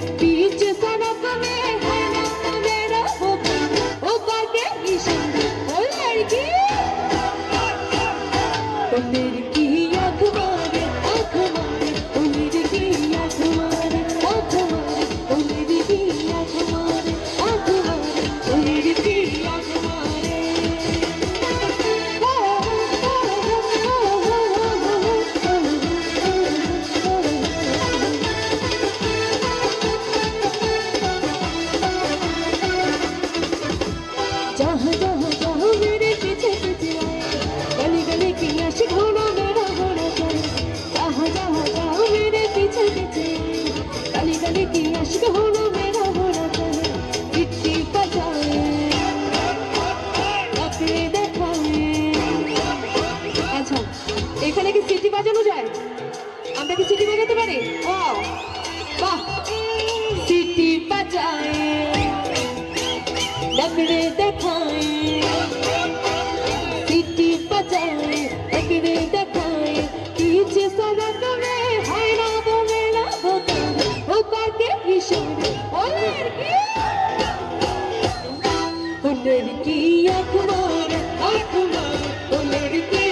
Baby লাগড়ে দেখায় city বাজায় লাগড়ে দেখায় কিছু সারা করে হারাবো মেলাবো ও কাকে ভীষণ ও লড়কি ও লড়কি আখমার আখমার ও লড়কি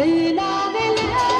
দিলা দিলা